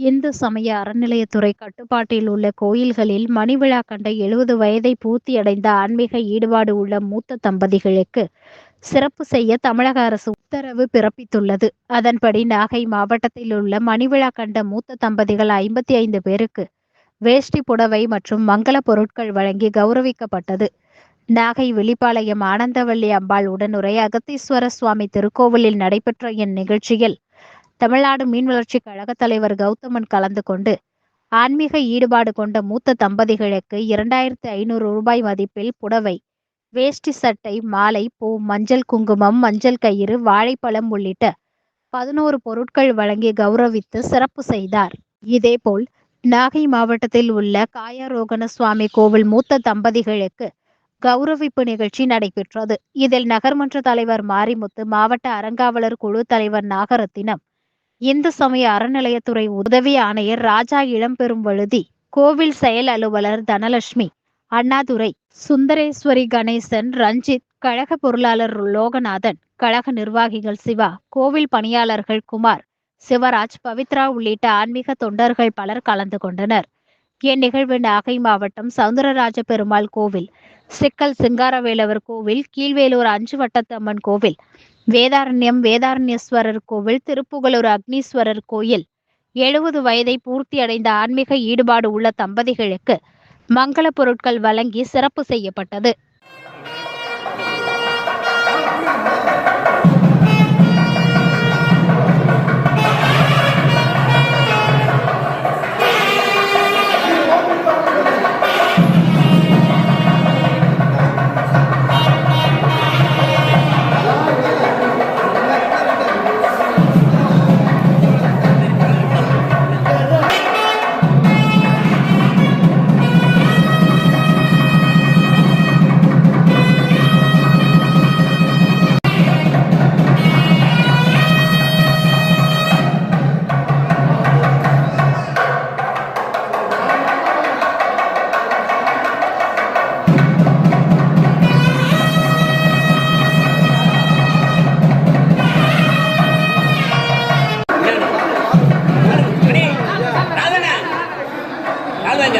இந்து சமய அறநிலையத்துறை கட்டுப்பாட்டில் உள்ள கோயில்களில் மணிவிழா கண்ட எழுபது வயதை பூர்த்தியடைந்த ஆன்மீக ஈடுபாடு உள்ள மூத்த தம்பதிகளுக்கு சிறப்பு செய்ய தமிழக அரசு உத்தரவு பிறப்பித்துள்ளது. அதன்படி நாகை மாவட்டத்தில் உள்ள மணிவிழா கண்ட மூத்த தம்பதிகள் ஐம்பத்தி ஐந்து பேருக்கு வேஷ்டி புடவை மற்றும் மங்கள பொருட்கள் வழங்கி கௌரவிக்கப்பட்டது. நாகை வெளிப்பாளையம் ஆனந்தவள்ளி அம்பாள் உடனுரை அகத்தீஸ்வர சுவாமி திருக்கோவிலில் நடைபெற்ற இந்நிகழ்ச்சியில் தமிழ்நாடு மீன் வளர்ச்சி கழக தலைவர் கௌதமன் கலந்து கொண்டு ஆன்மீக ஈடுபாடு கொண்ட மூத்த தம்பதிகளுக்கு இரண்டாயிரத்து ஐநூறு ரூபாய் மதிப்பில் புடவை வேஷ்டி சட்டை மாலை பூ மஞ்சள் குங்குமம் மஞ்சள் கயிறு வாழைப்பழம் உள்ளிட்ட பதினோரு பொருட்கள் வழங்கி கௌரவித்து சிறப்பு செய்தார். இதேபோல் நாகை மாவட்டத்தில் உள்ள காயாரோகண சுவாமி கோவில் மூத்த தம்பதிகளுக்கு கௌரவிப்பு நிகழ்ச்சி நடைபெற்றது. இதில் நகர்மன்ற தலைவர் மாரிமுத்து மாவட்ட அறங்காவலர் குழு தலைவர் நாகரத்தினம் இந்து சமய அறநிலையத்துறை உதவி ஆணையர் ராஜா இளம்பெரும் வழுதி கோவில் செயல் அலுவலர் தனலட்சுமி அண்ணாதுரை சுந்தரேஸ்வரி கணேசன் ரஞ்சித் கழக பொருளாளர் லோகநாதன் கழக நிர்வாகிகள் சிவா கோவில் பணியாளர்கள் குமார் சிவராஜ் பவித்ரா உள்ளிட்ட ஆன்மீக தொண்டர்கள் பலர் கலந்து கொண்டனர். இந்நிகழ்வு நாகை மாவட்டம் சவுந்தரராஜ பெருமாள் கோவில். சிக்கல் சிங்காரவேலவர் கோவில் கீழ்வேலூர் அஞ்சு வட்டத்தம்மன் கோவில். வேதாரண்யம் வேதாரண்யேஸ்வரர் கோவில் திருப்புகலூர் அக்னீஸ்வரர் கோயில். எழுபது வயதை பூர்த்தியடைந்த ஆன்மீக ஈடுபாடு உள்ள தம்பதிகளுக்கு மங்கள பொருட்கள் வழங்கி சிறப்பு செய்யப்பட்டது.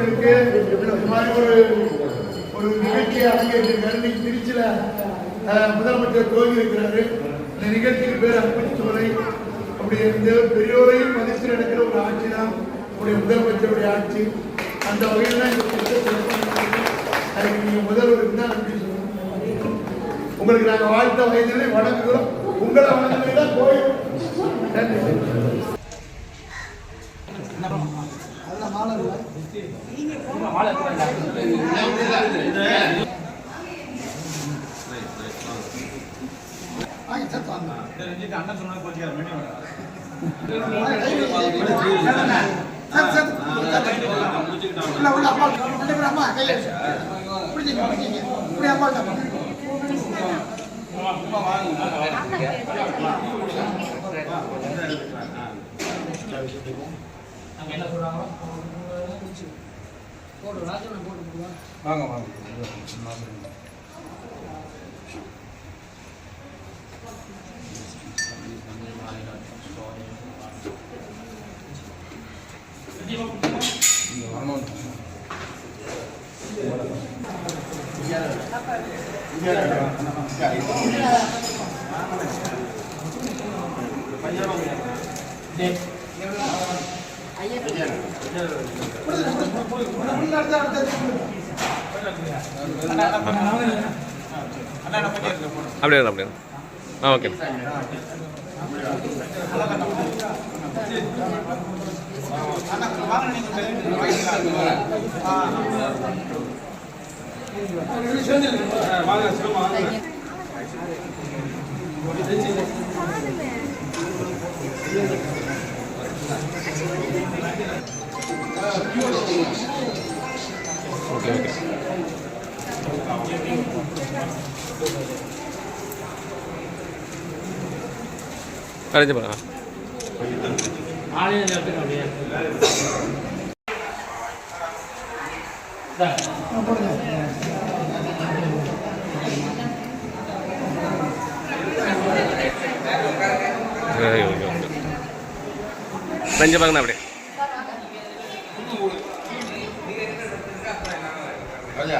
குடிமக்களுக்கு இந்த மாதிரி ஒரு ஒரு நிகழ்ச்சியை அரங்கேற்றிருக்காரு இன்னைக்கு திருச்சியில முதலமைச்சர் துவங்கி இருக்கிறாரு. இந்த நிகழ்ச்சிக்கு பேர் அர்ப்பணித்துறை அப்படி இந்த பெரியோரையும் மதித்து நடக்கிற ஒரு ஆட்சி தான் உடைய முதலமைச்சருடைய ஆட்சி. அந்த வகையில் தான் இந்த அதுக்கு நீங்கள் முதல்வருக்கு தான் நன்றி சொல்லணும். உங்களுக்கு நாங்கள் வாழ்த்த வயதிலே வணங்குகிறோம் உங்களை வணங்குறது தான் கோயில். நன்றி. அண்ணன் சொன்னா கொஞ்சம் அம்மா கையில புரிஞ்சுங்க புரிஞ்சுங்க இப்படி அம்மா Thank you. நம்ம என்ன சொல்கிறாங்களோ போட்டு ராஜன் போட்டு வாங்க வாங்க. Yeah. அப்படியே அப்படியே ஆ ஓகே. ஓகே ஓகே அரேஞ்ச் பண்ணா சரி ஓகே ஓகே கொஞ்சம் അല്ല.